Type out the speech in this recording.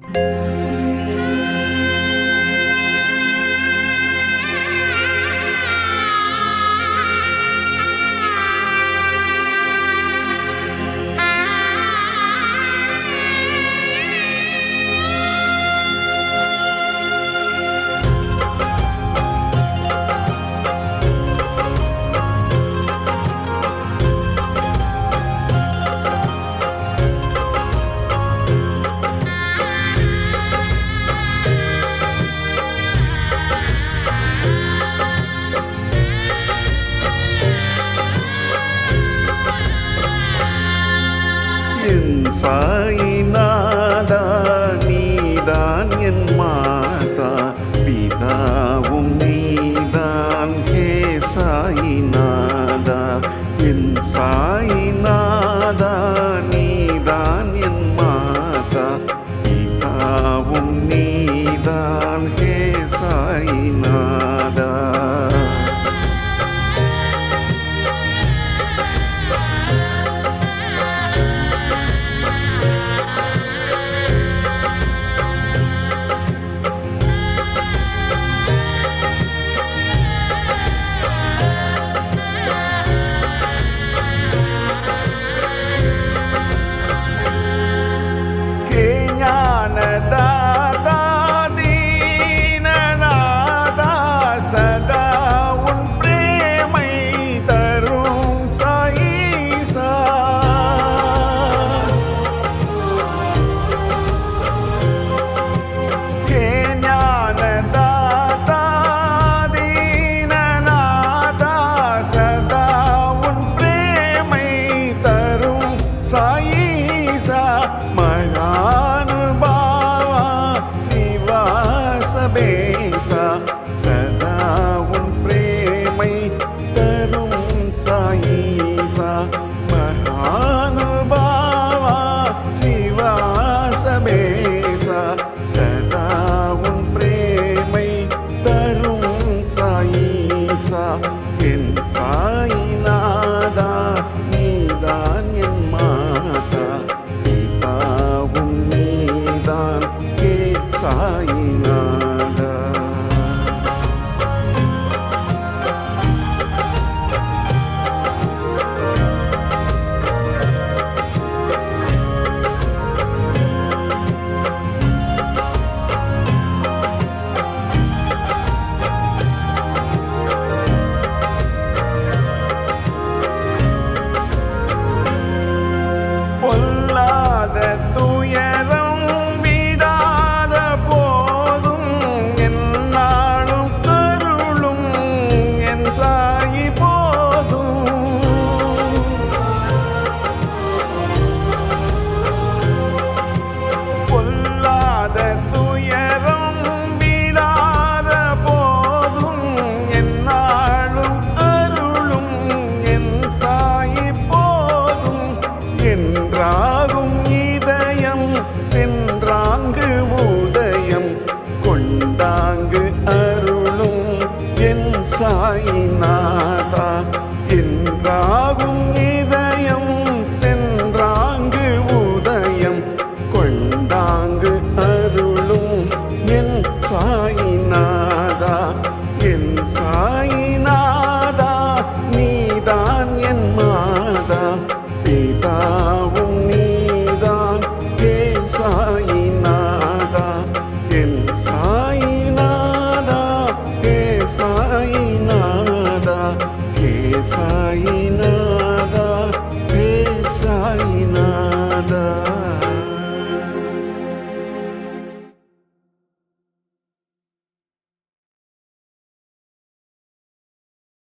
Música சாயிநாதா நீதான் என் மாதா பிதாவும் நீதான் ஹே சாயிநாதா. என் சாயிநாதா நீதான் என் மாதா பிதாவும் நீதான் ஹே சாயிநாதா.